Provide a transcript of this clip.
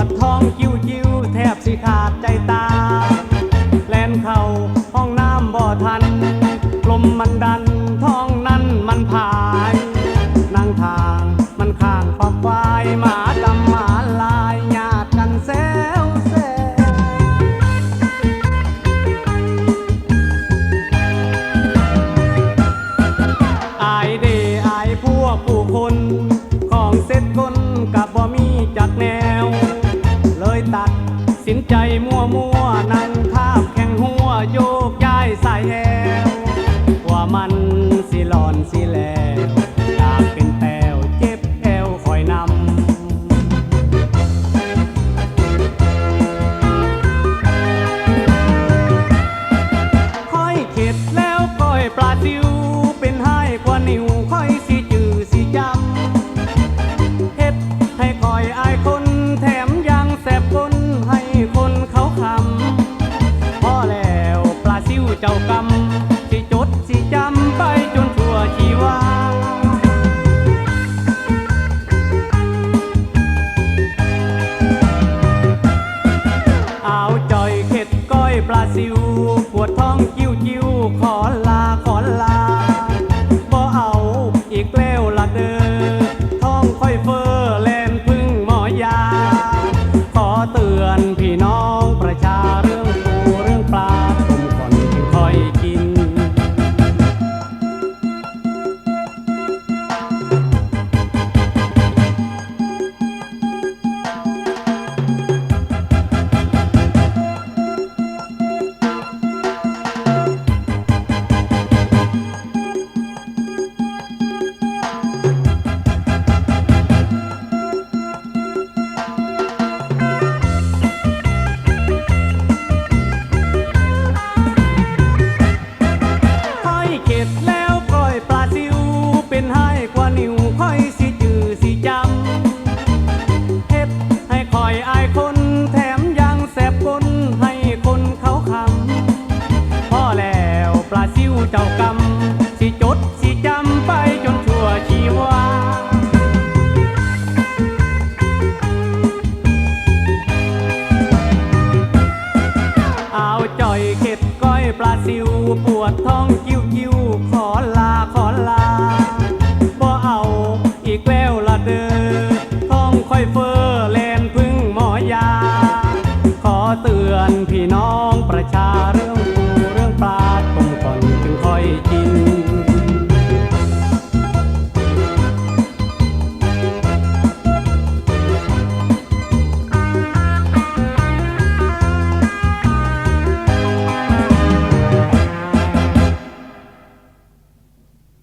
วดท้องคิ้วจิ้วแทบสิขาดใจตา แลนเข่าห้องน้ำบ่อทัน ลมมันดันท้องนั้นมันผายนั่งทางมันข้างฝักควายหมาดำหมาลายหยาดกันเซวเซวอายเดอายพวกผู้คน ของเซ็ตคนกับบ่มีจักแน ใจมั่วมัวนั่งท่ามแข่งหัวโยกย้ายสายแหวว่ามันสิหลอนสิแลอยากเป็นแต้วเจ็บแอวคอยนำค่อยเข็ดแล้วก้อยปลาดิวเป็นให้กว่านิวค่อยสิจือสิจำเฮ็ดให้คอยอายคน เจ้ากรรมสิจดสิจำไปจนชั่วชีวาเอาจอยเข็ดก้อยปลาซิว สิวปวดท้องกิ้วกิ้วขอลาขอลาบ่เอาอีกแล้วละเด้อท้องค่อยเฟ้อ